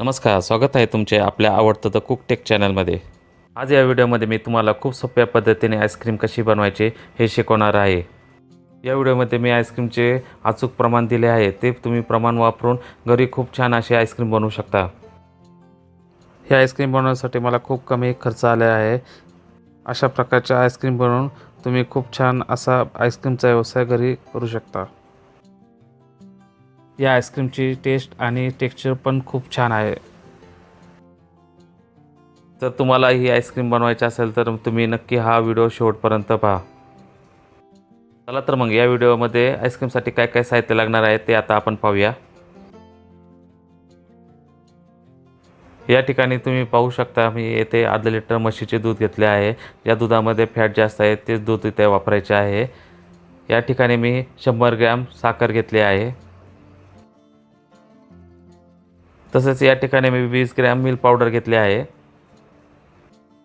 नमस्कार स्वागत आहे तुमचे आपल्या आवडतं द कुक टेक चॅनलमध्ये आज या व्हिडिओमध्ये मी तुम्हाला खूप सोप्या पद्धतीने आईस्क्रीम कशी बनवायची हे शिकवणार आहे. या व्हिडिओमध्ये मी आईस्क्रीमचे अचूक प्रमाण दिले आहे ते तुम्ही प्रमाण वापरून घरी खूप छान अशी आईस्क्रीम बनवू शकता. हे आईस्क्रीम बनवण्यासाठी मला खूप कमी खर्च आला आहे. अशा प्रकारच्या आईस्क्रीम बनवून तुम्ही खूप छान असा आईस्क्रीमचा व्यवसाय घरी करू शकता. या आईस्क्रीमची टेस्ट आणि टेक्स्चर पण खूप छान आहे. तर तुम्हाला ही आईस्क्रीम बनवायची असेल तर तुम्ही नक्की हा व्हिडिओ शेवटपर्यंत पहा. चला तर मग या व्हिडिओमध्ये आईस्क्रीमसाठी काय काय साहित्य लागणार आहे ते आता आपण पाहूया. या ठिकाणी तुम्ही पाहू शकता मी येथे अर्धा लिटर म्हशीचे दूध घेतले आहे. या दुधामध्ये फॅट जास्त आहे तेच दूध इथे वापरायचे आहे. या ठिकाणी मी शंभर ग्रॅम साखर घेतली आहे. तसेच या ठिकाणी मी वीस ग्रॅम मिल्क पावडर घेतले आहे.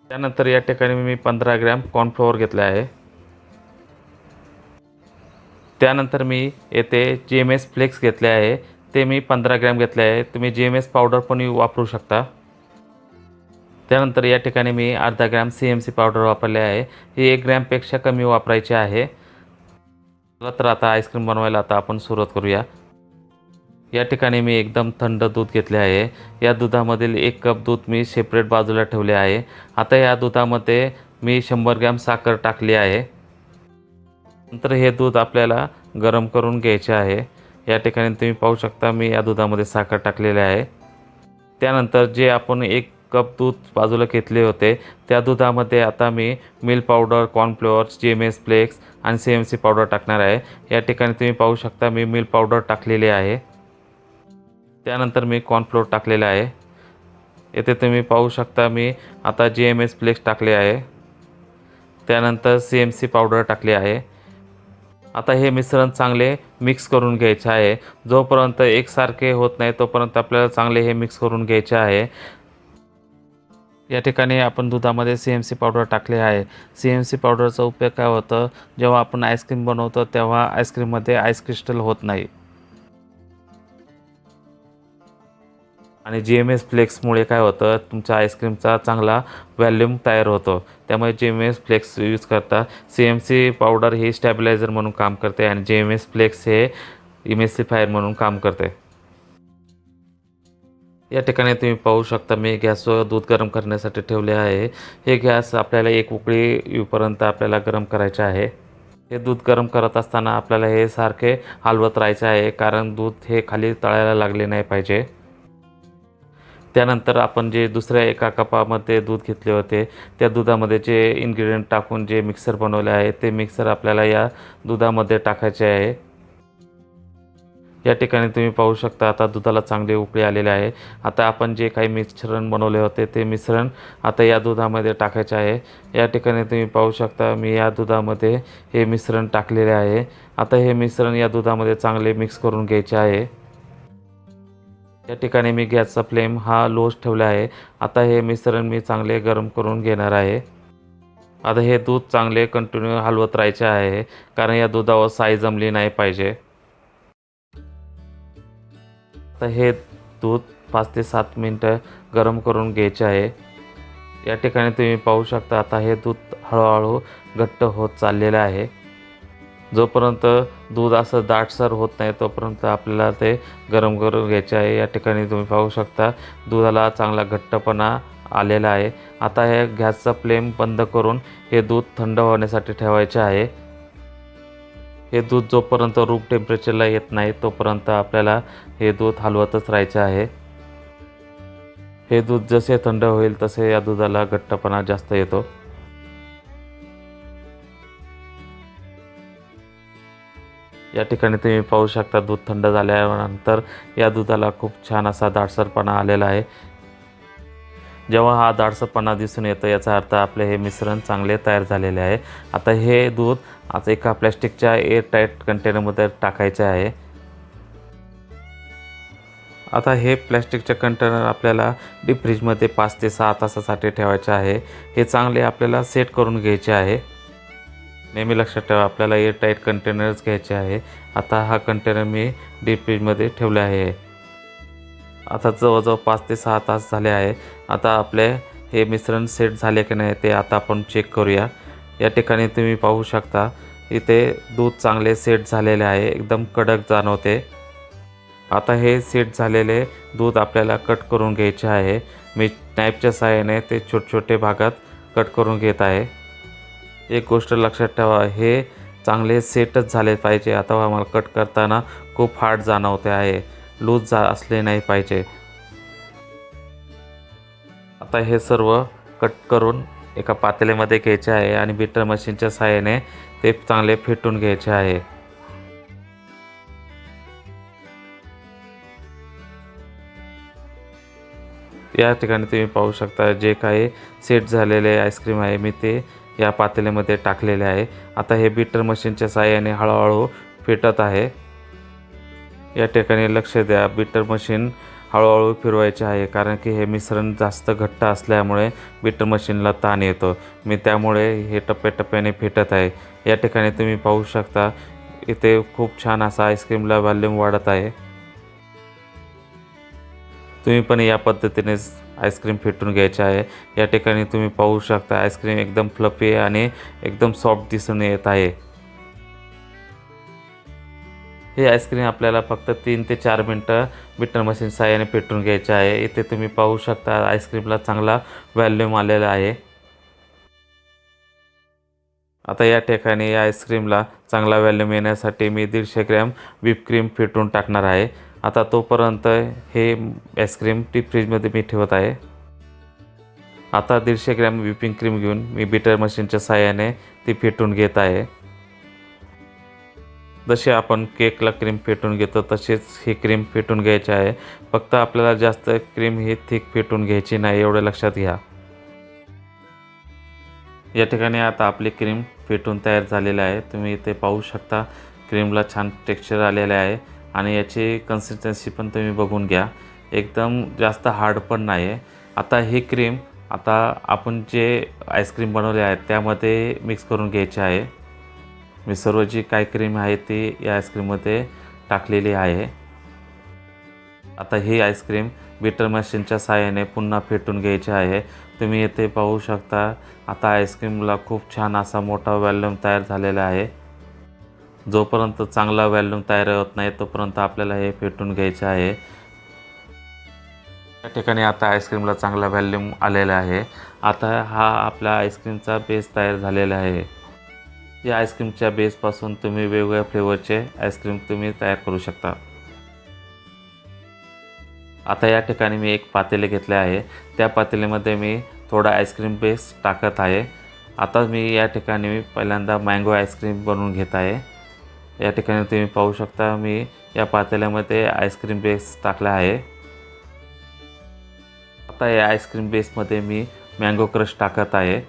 त्यानंतर या ठिकाणी मी पंधरा ग्रॅम कॉर्नफ्लोअर घेतले आहे. त्यानंतर मी येथे जी एम एस फ्लेक्स घेतले आहे. ते मी पंधरा ग्रॅम घेतले आहे. तुम्ही जी एम एस पावडर पण वापरू शकता. त्यानंतर या ठिकाणी मी अर्धा gram C M C powder वापरले आहे. ही एक ग्रॅमपेक्षा कमी वापरायची आहे. तर आता आईस्क्रीम बनवायला आता आपण सुरुवात करूया. या ठिकाणी मी एकदम थंड दूध घेतले आहे. या दुधामधील एक कप दूध मी सेपरेट बाजूला ठेवले आहे. आता या दुधामध्ये मी शंभर ग्रॅम साखर टाकली आहे. नंतर हे दूध आपल्याला गरम करून घ्यायचे आहे. या ठिकाणी तुम्ही पाहू शकता मी या दुधामध्ये साखर टाकलेले आहे. त्यानंतर जे आपण एक कप दूध बाजूला घेतले होते त्या दुधामध्ये आता मी milk powder cornflour G M S flakes आणि सी एम सी पावडर टाकणार आहे. या ठिकाणी तुम्ही पाहू शकता मी मिल्क पावडर टाकलेली आहे. त्यानंतर मी कॉर्नफ्लोअर टाकलेला आहे. येथे तुम्ही पाहू शकता मी आता जी एम एस फ्लेक्स टाकले आहे. त्यानंतर सी एम सी पावडर टाकली आहे. आता हे मिश्रण चांगले मिक्स करून घ्यायचे आहे. जोपर्यंत एकसारखे होत नाही तोपर्यंत आपल्याला चांगले हे मिक्स करून घ्यायचे आहे. या ठिकाणी आपण दुधामध्ये सी एम सी पावडर टाकले आहे. सी एम सी पावडरचा उपयोग काय होतं? जेव्हा आपण आईस्क्रीम बनवतो तेव्हा आईस्क्रीममध्ये आईस क्रिस्टल होत नाही. आणि जी एम एस फ्लेक्समुळे काय होतं तुमच्या आईस्क्रीमचा चांगला व्हॅल्यूम तयार होतो. त्यामुळे G M S flakes use करता. सी एम सी पावडर हे स्टॅबिलायझर म्हणून काम करते आणि जी एम एस फ्लेक्स हे इमेसिफायर म्हणून काम करते. या ठिकाणी तुम्ही पाहू शकता मी गॅसवर दूध गरम करण्यासाठी ठेवले आहे. हे गॅस आपल्याला एक उकळी येऊपर्यंत आपल्याला गरम करायचे आहे. हे दूध गरम करत असताना आपल्याला हे सारखे हलवत राहायचे आहे कारण दूध हे खाली तळायला लागले नाही पाहिजे. त्यानंतर आपण जे दुसऱ्या एका कपामध्ये दूध घेतले होते त्या दुधामध्ये जे इन्ग्रेडियंट टाकून जे मिक्सर बनवले आहे ते मिक्सर आपल्याला या दुधामध्ये टाकायचे आहे. या ठिकाणी तुम्ही पाहू शकता आता दुधाला चांगले उकळी आलेले आहे. आता आपण जे काही मिश्रण बनवले होते ते मिश्रण आता या दुधामध्ये टाकायचे आहे. या ठिकाणी तुम्ही पाहू शकता मी या दुधामध्ये हे मिश्रण टाकलेले आहे. आता हे मिश्रण या दुधामध्ये चांगले मिक्स करून घ्यायचे आहे. या ठिकाणी मी गॅसचा फ्लेम हा लोच ठेवला आहे. आता हे मिश्रण मी चांगले गरम करून घेणार आहे. आता हे दूध चांगले कंटिन्यू हलवत राहायचे आहे कारण या दुधावर साई जमली नाही पाहिजे. आता हे दूध पाच ते सात मिनटं गरम करून घ्यायचे आहे. या ठिकाणी तुम्ही पाहू शकता आता हे दूध हळूहळू घट्ट होत चाललेलं आहे. जोपर्यंत दूध असं दाटसर होत नाही तोपर्यंत आपल्याला ते गरम करून घ्यायचे आहे. या ठिकाणी तुम्ही पाहू शकता दुधाला चांगला घट्टपणा आलेला आहे. आता हे गॅसचा फ्लेम बंद करून हे दूध थंड होण्यासाठी ठेवायचे आहे. हे दूध जोपर्यंत रूम टेम्परेचरला येत नाही तोपर्यंत आपल्याला हे दूध हलवतच राहायचं आहे. हे दूध जसे थंड होईल तसे या दुधाला घट्टपणा जास्त येतो. या ठिकाणी तुम्ही पाहू शकता दूध थंड झाल्यानंतर या दुधाला खूप छान असा दाटसरपणा आलेला आहे. जेव्हा हा दाडसरपणा दिसून येतो याचा अर्थ आपले हे मिश्रण चांगले तयार झालेले आहे. आता हे दूध आता एका प्लॅस्टिकच्या एअर टाईट कंटेनरमध्ये टाकायचे आहे. आता हे प्लॅस्टिकचे कंटेनर आपल्याला डीप फ्रीजमध्ये पाच ते सहा तासासाठी ठेवायचे आहे. हे चांगले आपल्याला सेट करून घ्यायचे आहे. नेहमी लक्षात ठेवा आपल्याला एअर टाईट कंटेनरच घ्यायचे आहे. आता हा कंटेनर मी डीप फ्रीजमध्ये ठेवला आहे. आता जवळजवळ पाच ते सहा तास झाले आहे. आता आपले हे मिश्रण सेट झाले की नाही ते आता आपण चेक करूया. या ठिकाणी तुम्ही पाहू शकता इथे दूध चांगले सेट झालेले आहे एकदम कडक जाणवते. आता हे सेट झालेले दूध आपल्याला कट करून घ्यायचे आहे. मी टाईपच्या सहाय्याने ते छोटे छोटे भागात कट करून घेत आहे. एक गोष्ट लक्षात ठेवा हे चांगले सेटच झाले पाहिजे. आता आम्हाला कट करताना खूप हार्ड जाणवते आहे. लूज जा असले नाही पाहिजे. आता हे सर्व कट करून एका पातेल्यामध्ये घ्यायचे आहे आणि बीटर मशीनच्या सहाय्याने ते चांगले फेटून घ्यायचे आहे. या ठिकाणी तुम्ही पाहू शकता जे काही सेट झालेले आईस्क्रीम आहे मी ते या पातेल्यामध्ये टाकलेले आहे. आता हे बीटर मशीनच्या साहाय्याने हळूहळू फेटत आहे. या ठिकाणी लक्ष द्या बीटर मशीन हळूहळू फिरवायचे आहे कारण की हे मिश्रण जास्त घट्ट असल्यामुळे बीटर मशीनला ताण येतो. मी त्यामुळे हे टप्प्याटप्प्याने फेटत आहे. या ठिकाणी तुम्ही पाहू शकता इथे खूप छान असा आईस्क्रीमला व्हॉल्यूम वाढत आहे. तुम्ही पण या पद्धतीनेच आईस्क्रीम फेटून घ्यायचे आहे. या ठिकाणी तुम्ही पाहू शकता आईस्क्रीम एकदम फ्लफी आणि एकदम सॉफ्ट दिसून येत आहे. हे आईस्क्रीम आपल्याला फक्त तीन ते चार मिनटं बिटर मशीन साहाय्याने पेटून घ्यायचे आहे. इथे तुम्ही पाहू शकता आईस्क्रीमला चांगला व्हॅल्यूम आलेला आहे. आता या ठिकाणी या आईस्क्रीमला चांगला व्हॅल्यूम येण्यासाठी मी दीडशे ग्रॅम व्हिपक्रीम फेटून टाकणार आहे. आता तोपर्यंत हे आईस्क्रीम डीप फ्रीजमध्ये मी ठेवत आहे. आता दीडशे ग्रॅम व्हिपिंग क्रीम घेऊन मी बिटर मशीनच्या साहाय्याने ती फेटून घेत आहे. जसे आपण केकला क्रीम फेटून घेतो तसेच ही क्रीम फेटून घ्यायची आहे. फक्त आपल्याला जास्त क्रीम ही थिक फेटून घ्यायची नाही एवढं लक्षात घ्या. या ठिकाणी आता आपली क्रीम फेटून तयार झालेली आहे. तुम्ही इथे पाहू शकता क्रीमला छान टेक्स्चर आलेलं आहे. आणि याची कन्सिस्टन्सी पण तुम्ही बघून घ्या. एकदम जास्त हार्ड पण नाही आहे आता ही क्रीम आता आपण जे आईस्क्रीम बनवले आहेत त्यामध्ये मिक्स करून घ्यायचे आहे. मी सर्व जी काय क्रीम आहे ती या आईस्क्रीममध्ये टाकलेली आहे. आता ही आईस्क्रीम बीटर मशीनच्या साहाय्याने पुन्हा फेटून घ्यायची आहे. तुम्ही येथे पाहू शकता आता आईस्क्रीमला खूप छान असा मोठा वॅल्यूम तयार झालेला आहे. जोपर्यंत चांगला व्हॅल्यूम तयार होत नाही तोपर्यंत आपल्याला हे फेटून घ्यायचे आहे. या ठिकाणी आता आईस्क्रीमला चांगला व्हॅल्यूम आलेला आहे. आता हा आपला आईस्क्रीमचा बेस तयार झालेला आहे. या आईस्क्रीमच्या बेसपासून तुम्ही वेगवेगळ्या फ्लेवरचे आईस्क्रीम तुम्ही तयार करू शकता. आता या ठिकाणी मी एक पातेले घेतले आहे. त्या पातेलीमध्ये मी थोडा आईस्क्रीम बेस टाकत आहे. आता मी या ठिकाणी मी पहिल्यांदा मँगो आईस्क्रीम बनवून घेत आहे. या ठिकाणी तुम्ही पाहू शकता मी या पातेल्यामध्ये आईस्क्रीम बेस टाकला आहे. आता या आईस्क्रीम बेसमध्ये मी मँगो क्रश टाकत आहे.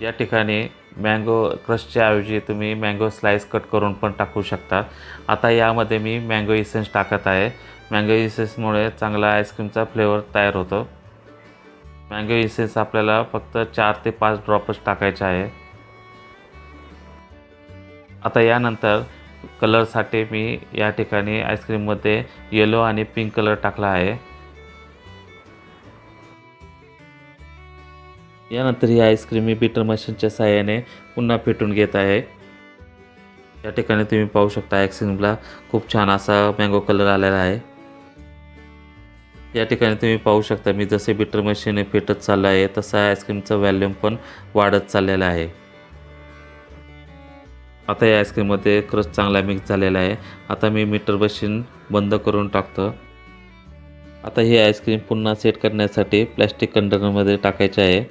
या ठिकाणी मँगो क्रशच्या ऐवजी तुम्ही मँगो स्लाईस कट करून पण टाकू शकता. आता यामध्ये मी मँगो इसेन्स टाकत आहे. मँगो इसेन्समुळे चांगला आईस्क्रीमचा फ्लेवर तयार होतो. मँगो इसेन्स आपल्याला फक्त चार ते पाच ड्रॉपच टाकायचे आहे. आता यानंतर कलरसाठी मी या ठिकाणी आईस्क्रीममध्ये येलो आणि पिंक कलर टाकला आहे. यानंतर ही आईस्क्रीम मी बीटर मशीनच्या साहाय्याने पुन्हा फेटून घेत आहे. या ठिकाणी तुम्ही पाहू शकता आईस्क्रीमला खूप छान असा मँगो कलर आलेला आहे. या ठिकाणी तुम्ही पाहू शकता मी जसे बीटर मशीन फेटत चाललं आहे तसा आईस्क्रीमचं व्हॅल्यूम पण वाढत चाललेलं आहे. आता या आईस्क्रीममध्ये क्रश चांगला मिक्स झालेला आहे. आता मी मीटर मशीन बंद करून टाकतो. आता ही आईस्क्रीम पुन्हा सेट करण्यासाठी प्लॅस्टिक कंटेनरमध्ये टाकायचे आहे.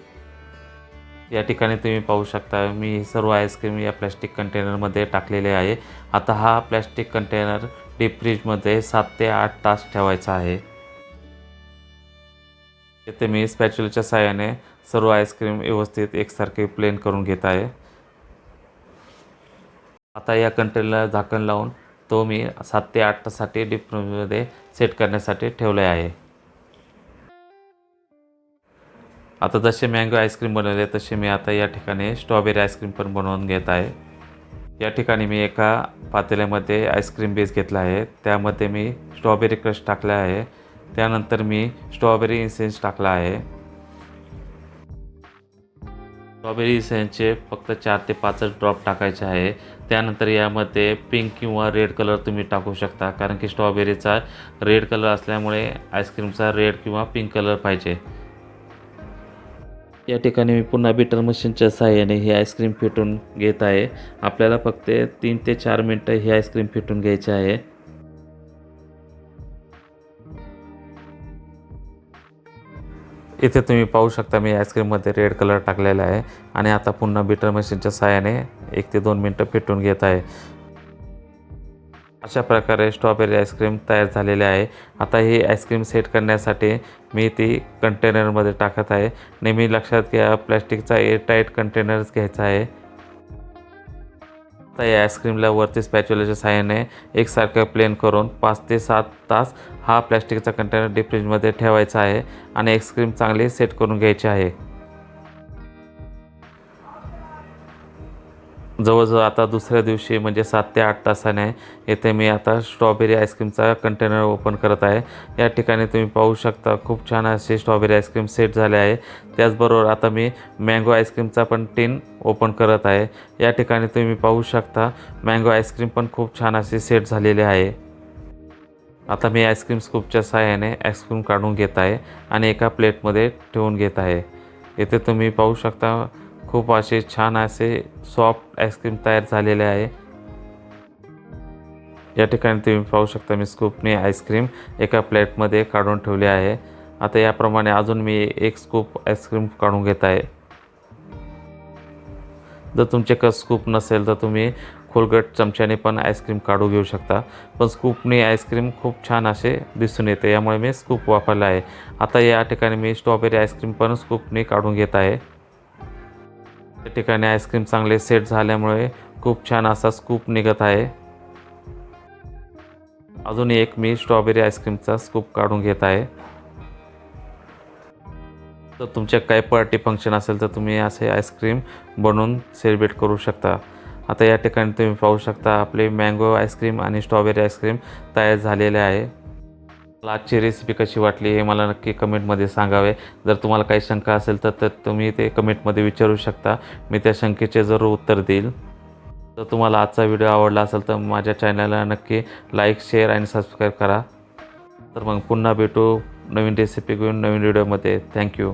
या ठिकाणी तुम्ही पाहू शकता मी सर्व आईस्क्रीम या प्लॅस्टिक कंटेनरमध्ये टाकलेले आहे. आता हा प्लॅस्टिक कंटेनर डीप फ्रीजमध्ये सात ते आठ तास ठेवायचा आहे. येथे मी स्पॅच्युलच्या सहाय्याने सर्व आईस्क्रीम व्यवस्थित एकसारखे प्लेन करून घेत आहे. आता या कंटेनरला झाकण लावून तो मी सात ते आठ तासाठी डीप सेट करण्यासाठी ठेवले आहे. आता जसे मँगो आईस्क्रीम बनवले तसे मी आता या ठिकाणी स्ट्रॉबेरी आईस्क्रीम पण बनवून घेत आहे. या ठिकाणी मी एका पातेल्यामध्ये आईस्क्रीम बेस घेतला आहे. त्यामध्ये मी स्ट्रॉबेरी क्रश टाकला आहे. त्यानंतर मी स्ट्रॉबेरी इन्सेन्स टाकला आहे. स्ट्रॉबेरी इसेन्सचे फक्त चार ते पाचच ड्रॉप टाकायचे आहे. त्यानंतर यामध्ये पिंक किंवा रेड कलर तुम्ही टाकू शकता. कारण की स्ट्रॉबेरीचा रेड कलर असल्यामुळे आईस्क्रीमचा रेड किंवा पिंक कलर पाहिजे. या ठिकाणी मी पुन्हा बीटर मशीनच्या सहाय्याने ही आईस्क्रीम फेटून घेत आहे. आपल्याला फक्त तीन ते चार मिनटं ही आईस्क्रीम फेटून घ्यायची आहे. इथे तुम्ही पाहू शकता मी आईस्क्रीममध्ये रेड कलर टाकलेला आहे आणि आता पुन्हा बीटर मशीनच्या सहाय्याने एक ते दोन मिनटं फेटून घेत आहे. अशा प्रकारे स्ट्रॉबेरी आईस्क्रीम तयार झालेले आहे. आता ही आईस्क्रीम सेट करण्यासाठी मी ती कंटेनरमध्ये टाकत आहे. नेहमी लक्षात घ्या प्लॅस्टिकचा एअरटाईट कंटेनर्स घ्यायचा आहे. आता या आईस्क्रीमला वरती स्पॅच्युलाच्या सहाय्याने एकसारखं प्लेन करून पाच ते सात तास हा प्लॅस्टिकचा कंटेनर डीप फ्रीजमध्ये ठेवायचा आहे आणि आईस्क्रीम चांगली सेट करून घ्यायची आहे. जवळजवळ आता दुसऱ्या दिवशी म्हणजे सात ते आठ तासाने येथे मी आता स्ट्रॉबेरी आईस्क्रीमचा कंटेनर ओपन करत आहे. या ठिकाणी तुम्ही पाहू शकता खूप छान असे स्ट्रॉबेरी आईस्क्रीम सेट झाले आहे. त्याचबरोबर आता मी मँगो आईस्क्रीमचा पण टीन ओपन करत आहे. या ठिकाणी तुम्ही पाहू शकता मँगो आईस्क्रीम पण खूप छान असे सेट झालेले आहे. आता मी आईस्क्रीम स्कूपच्या सहाय्याने आईस्क्रीम काढून घेत आहे आणि एका प्लेटमध्ये ठेवून घेत आहे. येथे तुम्ही पाहू शकता खूप असे छान असे सॉफ्ट आईस्क्रीम तयार झालेले आहे. या ठिकाणी तुम्ही पाहू शकता मी स्कूपने आईस्क्रीम एका प्लेटमध्ये काढून ठेवले आहे. आता याप्रमाणे अजून मी एक स्कूप आईस्क्रीम काढून घेत आहे. जर तुमचे स्कूप नसेल तर तुम्ही खोलगट चमच्याने पण आईस्क्रीम काढू घेऊ शकता. पण स्कूपने आईस्क्रीम खूप छान असे दिसून येते. यामुळे मी स्कूप वापरला आहे. आता या ठिकाणी मी स्ट्रॉबेरी आईस्क्रीम पण स्कूपने काढून घेत आहे. या ठिकाणी आईस्क्रीम चांगले सेट झाल्यामुळे खूप छान असा स्कूप निघत आहे. अजून एक मी स्ट्रॉबेरी आईस्क्रीमचा स्कूप काढून घेत आहे. तर तुमच्या काही पार्टी फंक्शन असेल तर तुम्ही असे आईस्क्रीम बनवून सेलिब्रेट करू शकता. आता या ठिकाणी तुम्ही पाहू शकता आपले मँगो आईस्क्रीम आणि स्ट्रॉबेरी आईस्क्रीम तयार झालेले आहे. मला आजची रेसिपी कशी वाटली हे मला नक्की कमेंटमध्ये सांगावे. जर तुम्हाला काही शंका असेल तर तर तुम्ही ते कमेंटमध्ये विचारू शकता. मी त्या शंकेचे जरूर उत्तर देईल. जर तुम्हाला आजचा व्हिडिओ आवडला असेल तर माझ्या चॅनलला नक्की लाईक शेअर आणि सबस्क्राईब करा. तर मग पुन्हा भेटू नवीन रेसिपी घेऊन नवीन व्हिडिओमध्ये थँक्यू